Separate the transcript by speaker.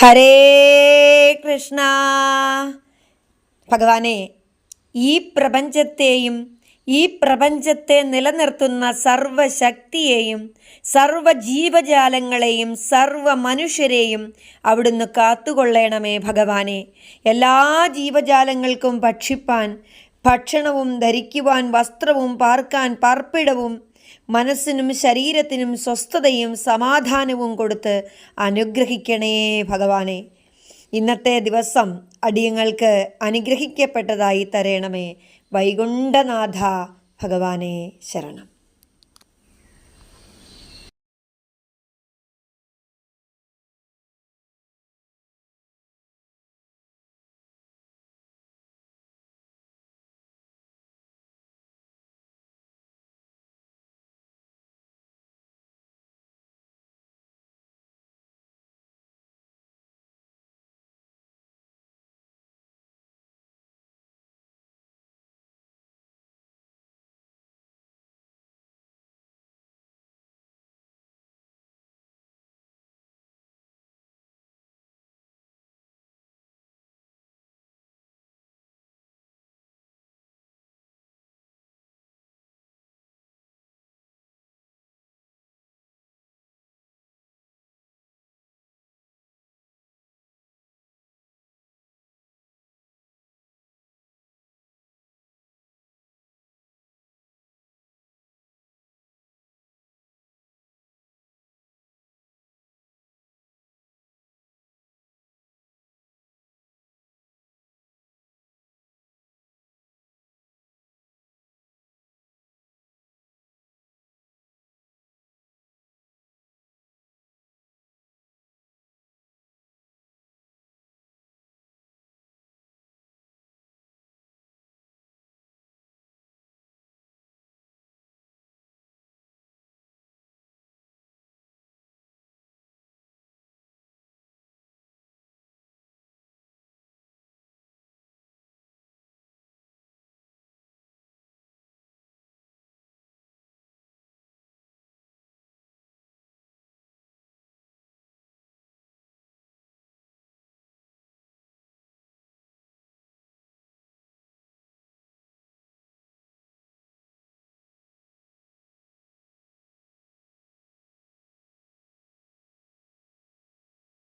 Speaker 1: ഹരേ കൃഷ്ണ. ഭഗവാനെ ഈ പ്രപഞ്ചത്തെയും ഈ പ്രപഞ്ചത്തെ നിലനിർത്തുന്ന സർവശക്തിയെയും സർവ ജീവജാലങ്ങളെയും സർവ മനുഷ്യരെയും അവിടുന്ന് കാത്തുകൊള്ളണമേ ഭഗവാനെ. എല്ലാ ജീവജാലങ്ങൾക്കും ഭക്ഷിപ്പാൻ ഭക്ഷണവും ധരിക്കുവാൻ വസ്ത്രവും പാർക്കാൻ പാർപ്പിടവും മനസ്സിനും ശരീരത്തിനും സ്വസ്ഥതയും സമാധാനവും കൊടുത്ത് അനുഗ്രഹിക്കണേ ഭഗവാനെ. ഇന്നത്തെ ദിവസം അടിയങ്ങൾക്ക് അനുഗ്രഹിക്കപ്പെട്ടതായി തരേണമേ വൈകുണ്ഠനാഥ ഭഗവാനെ ശരണം.